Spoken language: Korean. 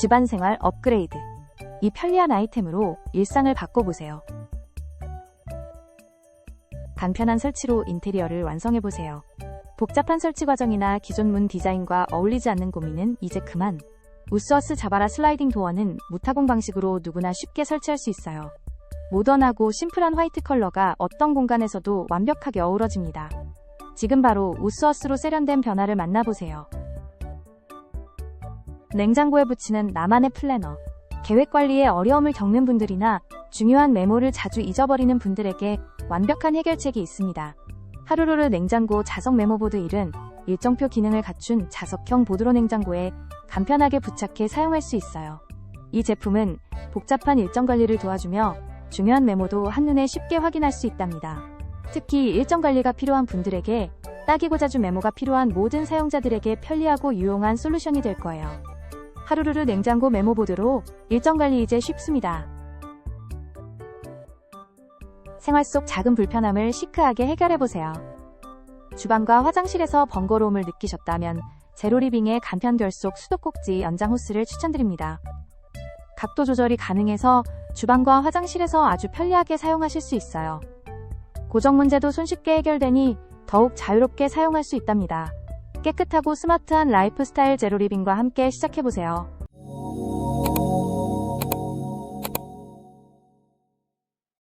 집안생활 업그레이드. 이 편리한 아이템으로 일상을 바꿔보세요. 간편한 설치로 인테리어를 완성해보세요. 복잡한 설치 과정이나 기존 문 디자인과 어울리지 않는 고민은 이제 그만. 우스어스 자바라 슬라이딩 도어는 무타공 방식으로 누구나 쉽게 설치할 수 있어요. 모던하고 심플한 화이트 컬러가 어떤 공간에서도 완벽하게 어우러집니다. 지금 바로 우스어스로 세련된 변화를 만나보세요. 냉장고에 붙이는 나만의 플래너. 계획 관리에 어려움을 겪는 분들이나 중요한 메모를 자주 잊어버리는 분들에게 완벽한 해결책이 있습니다. 하루루르 냉장고 자석 메모보드 1은 일정표 기능을 갖춘 자석형 보드로 냉장고에 간편하게 부착해 사용할 수 있어요. 이 제품은 복잡한 일정 관리를 도와주며 중요한 메모도 한눈에 쉽게 확인할 수 있답니다. 특히 일정 관리가 필요한 분들에게 딱이고 자주 메모가 필요한 모든 사용자들에게 편리하고 유용한 솔루션이 될 거예요. 하루루르 냉장고 메모보드로 일정 관리 이제 쉽습니다. 생활 속 작은 불편함을 시크하게 해결해보세요. 주방과 화장실에서 번거로움을 느끼셨다면 제로리빙의 간편 결속 수도꼭지 연장 호스를 추천드립니다. 각도 조절이 가능해서 주방과 화장실에서 아주 편리하게 사용하실 수 있어요. 고정 문제도 손쉽게 해결되니 더욱 자유롭게 사용할 수 있답니다. 깨끗하고 스마트한 라이프 스타일 제로리빙과 함께 시작해보세요.